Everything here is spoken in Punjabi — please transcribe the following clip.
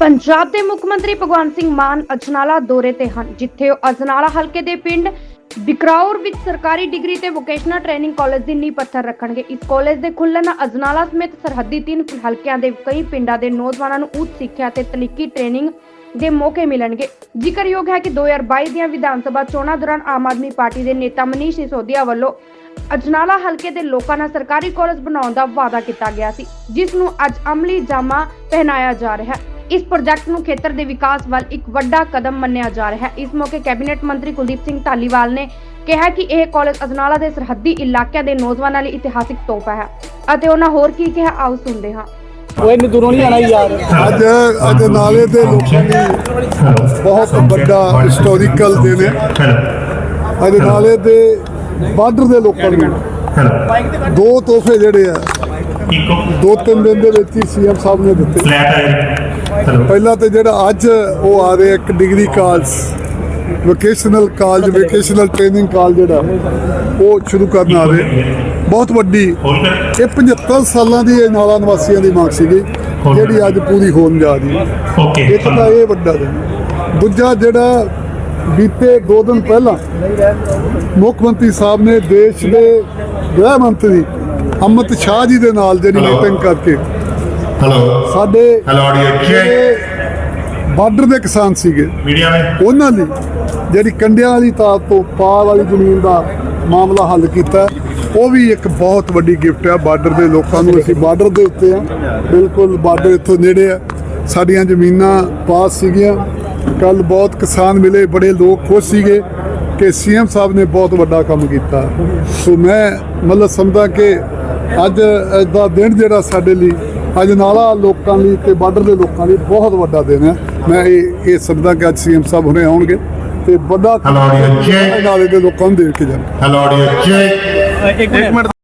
ਪੰਜਾਬ ਦੇ ਮੁੱਖ ਮੰਤਰੀ ਭਗਵੰਤ ਸਿੰਘ ਮਾਨ ਅਜਨਾਲਾ ਦੌਰੇ ਤੇ ਹਨ, ਜਿੱਥੇ ਉਹ ਅਜਨਾਲਾ ਹਲਕੇ ਦੇ ਪਿੰਡ ਬਿਕਰਾਉਰ ਵਿੱਚ ਸਰਕਾਰੀ ਡਿਗਰੀ ਤੇ ਵੋਕੇਸ਼ਨਲ ਟ੍ਰੇਨਿੰਗ ਕਾਲਜ ਦੀ ਨੀਂਹ ਪੱਥਰ ਰੱਖਣਗੇ। ਇਸ ਕਾਲਜ ਦੇ ਖੁੱਲ੍ਹਣ ਨਾਲ ਅਜਨਾਲਾ ਸਮੇਤ ਸਰਹੱਦੀ ਤਿੰਨ ਹਲਕਿਆਂ ਦੇ ਕਈ ਪਿੰਡਾਂ ਦੇ ਨੌਜਵਾਨਾਂ ਨੂੰ ਉੱਚ ਸਿੱਖਿਆ ਤੇ ਤਕਨੀਕੀ ਟ੍ਰੇਨਿੰਗ ਦੇ ਮੌਕੇ ਮਿਲਣਗੇ। ਜ਼ਿਕਰਯੋਗ ਹੈ ਕਿ 2022 ਦੀਆਂ ਵਿਧਾਨ ਸਭਾ ਚੋਣਾਂ ਦੌਰਾਨ ਆਮ ਆਦਮੀ ਪਾਰਟੀ ਦੇ ਨੇਤਾ ਮਨੀਸ਼ ਸਿਸੋਦੀਆ ਵੱਲੋਂ ਅਜਨਾਲਾ ਹਲਕੇ ਦੇ ਲੋਕਾਂ ਨਾਲ ਸਰਕਾਰੀ ਕਾਲਜ ਬਣਾਉਣ ਦਾ ਵਾਅਦਾ ਕੀਤਾ ਗਿਆ ਸੀ, ਜਿਸ ਨੂੰ ਅੱਜ ਅਮਲੀ ਜਾਮਾ ਪਹਿਨਾਇਆ ਜਾ ਰਿਹਾ ਹੈ। ਇਸ ਪ੍ਰੋਜੈਕਟ ਨੂੰ ਖੇਤਰ ਦੇ ਵਿਕਾਸ ਵੱਲ ਇੱਕ ਵੱਡਾ ਕਦਮ ਮੰਨਿਆ ਜਾ ਰਿਹਾ ਹੈ। ਇਸ ਮੌਕੇ ਕੈਬਨਿਟ ਮੰਤਰੀ ਕੁਲਦੀਪ ਸਿੰਘ ਧਾਲੀਵਾਲ ਨੇ ਕਿਹਾ ਕਿ ਇਹ ਕਾਲਜ ਅਜਨਾਲਾ ਦੇ ਸਰਹੱਦੀ ਇਲਾਕਿਆਂ ਦੇ ਨੌਜਵਾਨਾਂ ਲਈ ਇਤਿਹਾਸਿਕ ਤੋਹਫਾ ਹੈ ਅਤੇ ਉਹਨਾਂ ਹੋਰ ਕੀ ਕਿਹਾ ਆਓ ਸੁਣਦੇ ਹਾਂ। ਉਹ ਇੰਨੀ ਦੂਰੋਂ ਨਹੀਂ ਆਣਾ ਯਾਰ। ਅੱਜ ਅੱਜ ਨਾਲੇ ਦੇ ਲੋਕਾਂ ਲਈ ਬਹੁਤ ਵੱਡਾ ਹਿਸਟੋਰੀਕਲ ਦਿਨ ਹੈ। ਅੱਜ ਨਾਲੇ ਦੇ ਬਾਰਡਰ ਦੇ ਲੋਕਾਂ ਨੂੰ ਦੋ ਤੋਹਫੇ ਜਿਹੜੇ ਆ ਦੋ ਤਿੰਨ ਦਿਨ ਦੇ ਵਿੱਚ ਹੀ ਸੀਐਮ ਸਾਹਿਬ ਨੇ ਦਿੱਤੇ। ਪਹਿਲਾਂ ਤੇ ਜਿਹੜਾ ਅੱਜ ਉਹ ਆ ਰਿਹਾ ਇੱਕ degree college vocational college vocational training college ਜਿਹੜਾ ਉਹ ਸ਼ੁਰੂ ਕਰਨ ਆ ਰਹੇ। ਬਹੁਤ ਵੱਡੀ ਇਹ 75 ਸਾਲਾਂ ਦੀ ਇਹ ਨਾਲਾ ਨਿਵਾਸੀਆਂ ਦੀ ਮੰਗ ਸੀਗੀ ਜਿਹੜੀ ਅੱਜ ਪੂਰੀ ਹੋਣ ਜਾ ਰਹੀ ਹੈ। ਓਕੇ ਇੱਕ ਤਾਂ ਇਹ ਵੱਡਾ ਦਿਨ। ਦੂਜਾ ਜਿਹੜਾ ਬੀਤੇ ਦੋ ਦਿਨ ਪਹਿਲਾਂ ਮੁੱਖ ਮੰਤਰੀ ਸਾਹਿਬ ਨੇ ਦੇਸ਼ ਦੇ ਗ੍ਰਹਿ ਮੰਤਰੀ ਅਮਿਤ ਸ਼ਾਹ ਜੀ ਦੇ ਨਾਲ ਜਿਹੜੀ. ਮੀਟਿੰਗ ਕਰਕੇ ਹੈਲੋ ਸਾਡੇ ਹੈਲੋ ਆਡੀਓ ਚੈੱਕ ਬਾਰਡਰ ਦੇ ਕਿਸਾਨ ਸੀਗੇ ਮੀਡੀਆ ਵਿੱਚ ਉਹਨਾਂ ਨੇ ਜਿਹੜੀ ਕੰਡਿਆਂ ਵਾਲੀ ਤਾਰ ਤੋਂ ਪਾਰ ਵਾਲੀ ਜ਼ਮੀਨ ਦਾ ਮਾਮਲਾ ਹੱਲ ਕੀਤਾ। ਉਹ ਵੀ ਇੱਕ ਬਹੁਤ ਵੱਡੀ ਗਿਫਟ ਹੈ ਬਾਰਡਰ ਦੇ ਲੋਕਾਂ ਨੂੰ। ਅਸੀਂ ਬਾਰਡਰ ਦੇ ਉੱਤੇ ਆ। ਬਿਲਕੁਲ ਬਾਰਡਰ ਇੱਥੋਂ ਨੇੜੇ ਆ। ਸਾਡੀਆਂ ਜ਼ਮੀਨਾਂ ਪਾਸ ਸੀਗੀਆਂ। ਕੱਲ ਬਹੁਤ ਕਿਸਾਨ ਮਿਲੇ। ਬੜੇ ਲੋਕ ਖੁਸ਼ ਸੀਗੇ ਕਿ ਸੀਐਮ ਸਾਹਿਬ ਨੇ ਬਹੁਤ ਵੱਡਾ ਕੰਮ ਕੀਤਾ। ਸੋ ਮੈਂ ਮਤਲਬ ਸਮਝਦਾ ਕਿ ਅੱਜ ਦਾ ਦਿਨ ਜਿਹੜਾ ਸਾਡੇ ਲਈ ਅਜਨਾਲਾ ਲੋਕਾਂ ਲਈ ਤੇ ਬਾਰਡਰ ਦੇ ਲੋਕਾਂ ਲਈ ਬਹੁਤ ਵੱਡਾ ਦਿਨ ਹੈ। ਮੈਂ ਇਹ ਇਹ ਸਮਝਦਾ ਕਿ ਅੱਜ ਸੀਐਮ ਸਾਹਿਬ ਹੁਣੇ ਆਉਣਗੇ ਤੇ ਵੱਡਾ ਹੈਲੋ ਆਡੀਓ ਚੈੱਕ ਅਜਨਾਲੇ ਦੇ ਲੋਕਾਂ ਨੂੰ ਦੇਖ ਕੇ ਜਾਣਾ। ਹੈਲੋ ਆਡੀਓ ਚੈੱਕ ਇੱਕ ਮਿੰਟ।